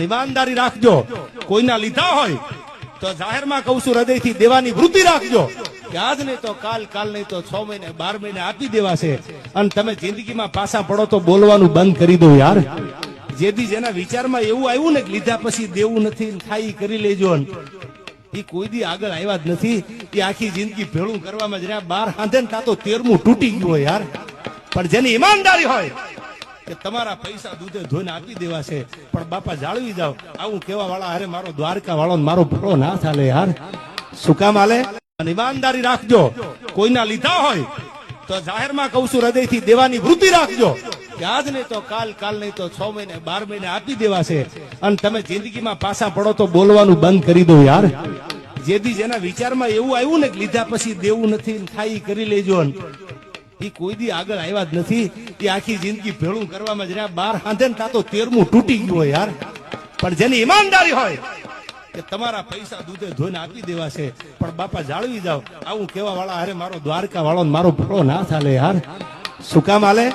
ઈમાનદારી રાખજો. કોઈના લીધા હોય તો જાહેરમાં કઉ છું, હૃદયથી દેવાની વૃત્તિ રાખજો. કે આજ નહીં તો કાલ કાલ નહીં તો છ મહિને, બાર મહિને આપી દેવાશે. અને તમે જિંદગીમાં પાછા પડો તો બોલવાનું બંધ કરી દો યાર. જેથી જેના વિચારમાં એવું આવ્યું ને કે લીધા પછી દેવું નથી થાય કરી લેજો એ કોઈ દી આગળ આવ્યા જ નથી. એ આખી જિંદગી ભેળું કરવામાં જ રહ્યા. બાર હાંધે ને તો તેરમું તૂટી ગયું યાર. પણ જેની ઈમાનદારી હોય કે તમારા પૈસા દૂધે ધોઈને આપી દેવા છે, પણ બાપા જાળવી જાઓ. આવું કેવા વાળા અરે મારો દ્વારકા વાળો મારો ભરો ના ચાલે યાર. શું કામ હાલે? ઈમાનદારી રાખજો. કોઈના લીધા હોય તો જાહેરમાં કહું છું, હૃદયથી દેવાની વૃત્તિ રાખજો. કે આજ નહીં તો કાલ કાલ નહીં તો છ મહિને, બાર મહિને આપી દેવા છે. અને તમે જિંદગીમાં પાછા પડો તો બોલવાનું બંધ કરી દો યાર. જેથી જેના વિચારમાં એવું આવ્યું ને લીધા પછી દેવું નથી થાય કરી લેજો કોઈ દી આગળ આવ્યા જ નથી. એ આખી જિંદગી ભેળું કરવામાં જ રહ્યા. બાર હાંધે ને તો તેરમું તૂટી ગયું હોય યાર. પણ જેની ઈમાનદારી હોય કે તમારા પૈસા દૂધે ધોઈને આપી દેવા છે. પણ બાપા જાળવી જાવ આવું કેવા વાળા અરે, મારો દ્વારકા વાળો મારો ભરો ના ચાલે યાર. શું કામ હાલે